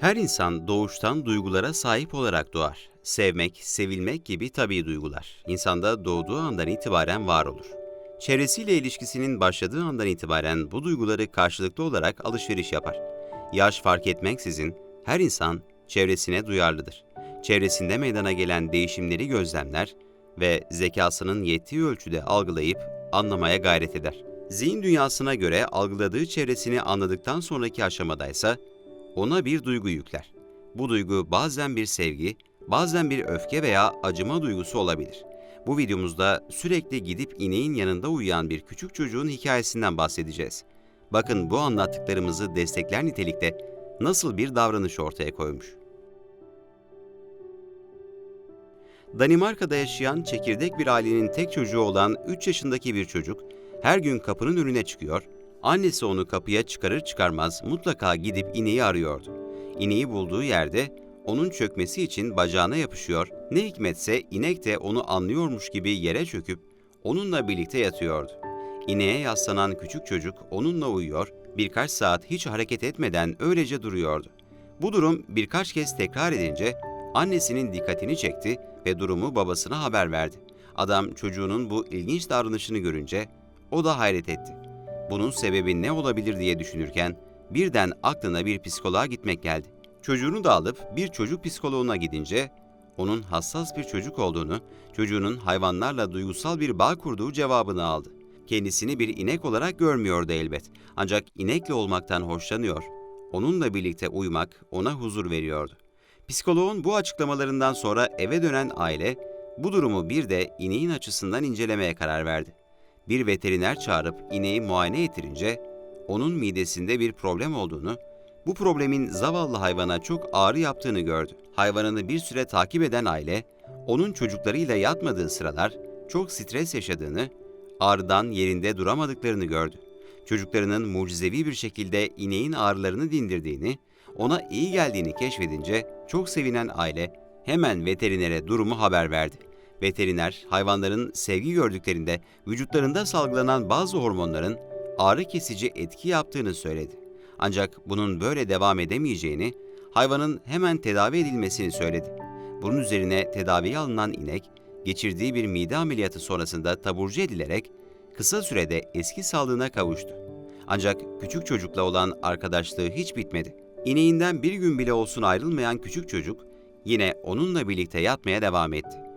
Her insan doğuştan duygulara sahip olarak doğar. Sevmek, sevilmek gibi tabii duygular. İnsanda doğduğu andan itibaren var olur. Çevresiyle ilişkisinin başladığı andan itibaren bu duyguları karşılıklı olarak alışveriş yapar. Yaş fark etmeksizin her insan çevresine duyarlıdır. Çevresinde meydana gelen değişimleri gözlemler ve zekasının yettiği ölçüde algılayıp anlamaya gayret eder. Zihin dünyasına göre algıladığı çevresini anladıktan sonraki aşamadaysa ona bir duygu yükler. Bu duygu bazen bir sevgi, bazen bir öfke veya acıma duygusu olabilir. Bu videomuzda sürekli gidip ineğin yanında uyuyan bir küçük çocuğun hikayesinden bahsedeceğiz. Bakın bu anlattıklarımızı destekler nitelikte nasıl bir davranış ortaya koymuş. Danimarka'da yaşayan çekirdek bir ailenin tek çocuğu olan 3 yaşındaki bir çocuk her gün kapının önüne çıkıyor, annesi onu kapıya çıkarır çıkarmaz mutlaka gidip ineği arıyordu. İneği bulduğu yerde onun çökmesi için bacağına yapışıyor, ne hikmetse inek de onu anlıyormuş gibi yere çöküp onunla birlikte yatıyordu. İneğe yaslanan küçük çocuk onunla uyuyor, birkaç saat hiç hareket etmeden öylece duruyordu. Bu durum birkaç kez tekrar edince annesinin dikkatini çekti ve durumu babasına haber verdi. Adam çocuğunun bu ilginç davranışını görünce o da hayret etti. Bunun sebebi ne olabilir diye düşünürken birden aklına bir psikoloğa gitmek geldi. Çocuğunu da alıp bir çocuk psikoloğuna gidince onun hassas bir çocuk olduğunu, çocuğunun hayvanlarla duygusal bir bağ kurduğu cevabını aldı. Kendisini bir inek olarak görmüyordu elbet. Ancak inekle olmaktan hoşlanıyor. Onunla birlikte uyumak ona huzur veriyordu. Psikoloğun bu açıklamalarından sonra eve dönen aile bu durumu bir de ineğin açısından incelemeye karar verdi. Bir veteriner çağırıp ineği muayene ettirince onun midesinde bir problem olduğunu, bu problemin zavallı hayvana çok ağrı yaptığını gördü. Hayvanını bir süre takip eden aile, onun çocuklarıyla yatmadığı sıralar çok stres yaşadığını, ağrıdan yerinde duramadıklarını gördü. Çocuklarının mucizevi bir şekilde ineğin ağrılarını dindirdiğini, ona iyi geldiğini keşfedince çok sevinen aile hemen veterinere durumu haber verdi. Veteriner, hayvanların sevgi gördüklerinde vücutlarında salgılanan bazı hormonların ağrı kesici etki yaptığını söyledi. Ancak bunun böyle devam edemeyeceğini, hayvanın hemen tedavi edilmesini söyledi. Bunun üzerine tedaviye alınan inek, geçirdiği bir mide ameliyatı sonrasında taburcu edilerek kısa sürede eski sağlığına kavuştu. Ancak küçük çocukla olan arkadaşlığı hiç bitmedi. İneğinden bir gün bile olsun ayrılmayan küçük çocuk yine onunla birlikte yatmaya devam etti.